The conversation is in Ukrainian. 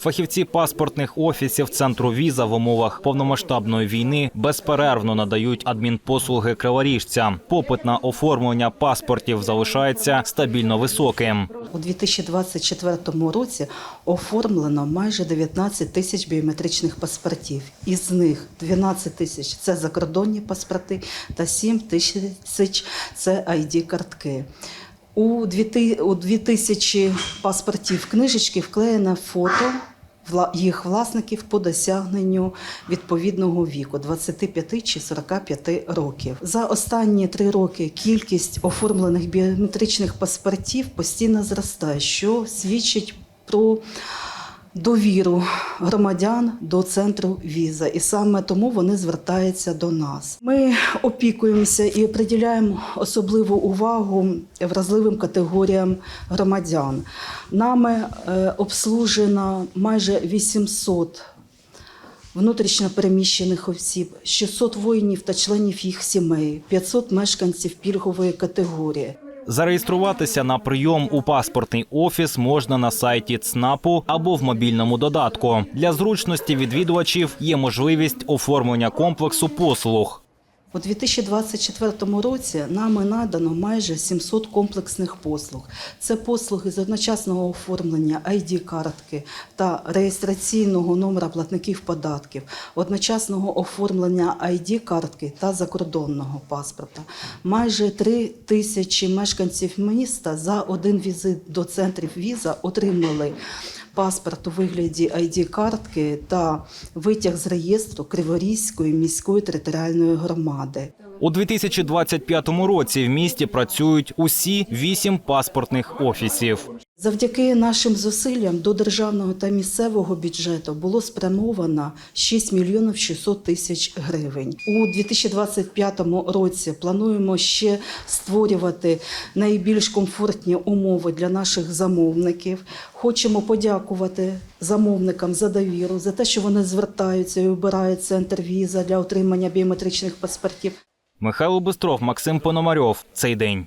Фахівці паспортних офісів центру віза в умовах повномасштабної війни безперервно надають адмінпослуги криворіжцям. Попит на оформлення паспортів залишається стабільно високим. У 2024 році оформлено майже 19 тисяч біометричних паспортів. Із них 12 тисяч це закордонні паспорти та 7 тисяч це ID-картки. У 2000 у 2000 паспортів книжечки вклеєно фото їх власників по досягненню відповідного віку 25 чи 45 років. За останні три роки кількість оформлених біометричних паспортів постійно зростає, що свідчить про довіру громадян до центру віза, і саме тому вони звертаються до нас. Ми опікуємося і приділяємо особливу увагу вразливим категоріям громадян. Нами е, обслужено майже 800 внутрішньо переміщених осіб, 600 воїнів та членів їх сімей, 500 мешканців пільгової категорії. Зареєструватися на прийом у паспортний офіс можна на сайті ЦНАПу або в мобільному додатку. Для зручності відвідувачів є можливість оформлення комплексу послуг. У 2024 році нами надано майже 700 комплексних послуг. Це послуги з одночасного оформлення ID-картки та реєстраційного номера платників податків, одночасного оформлення ID-картки та закордонного паспорта. Майже 3 тисячі мешканців міста за один візит до центрів віза отримали паспорт у вигляді ID-картки та витяг з реєстру Криворізької міської територіальної громади. У 2025 році в місті працюють усі вісім паспортних офісів. Завдяки нашим зусиллям до державного та місцевого бюджету було спрямовано 6 мільйонів 600 тисяч гривень. У 2025 році плануємо ще створювати найбільш комфортні умови для наших замовників. Хочемо подякувати замовникам за довіру, за те, що вони звертаються і обирають центр віза для отримання біометричних паспортів. Михайло Бистров, Максим Пономарьов. Цей день.